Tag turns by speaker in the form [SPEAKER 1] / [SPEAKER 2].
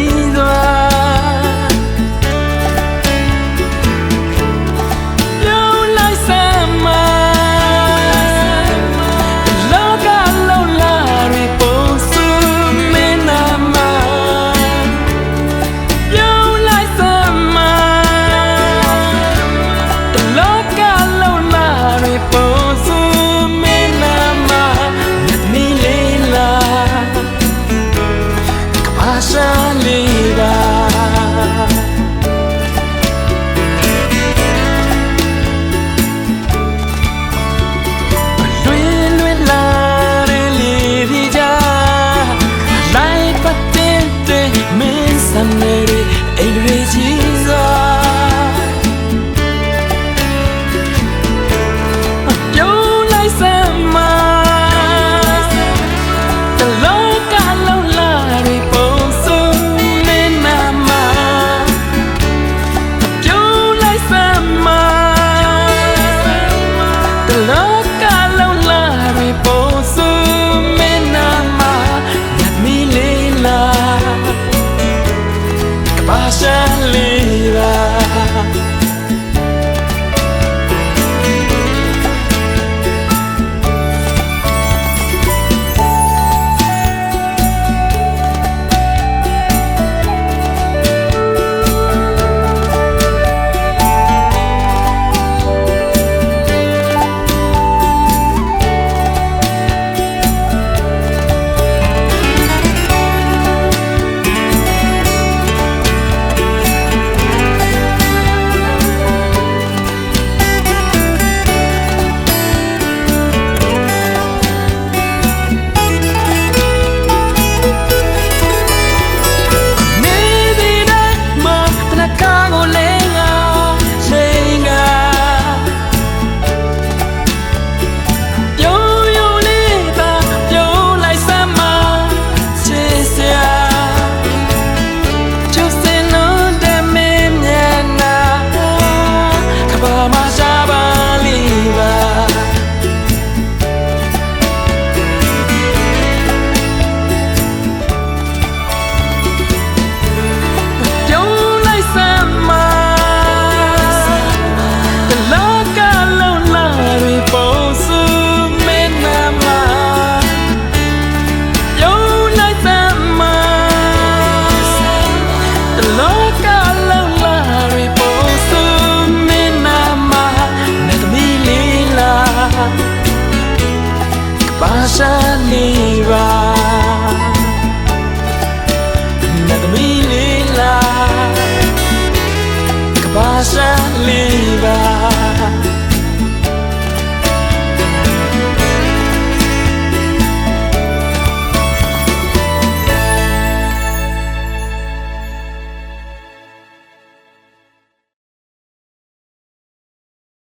[SPEAKER 1] venido a ပေးပါလွင်လွင်လာတဲ့လေပြကြလိုက်ပတ်တဲ့မင်းစံနေ တလောကလုံးလာပြီပုံစံမင်းနာမညတ်မီလေးလာကဘာရှာလေး sanira Nagmilila Kapasa liba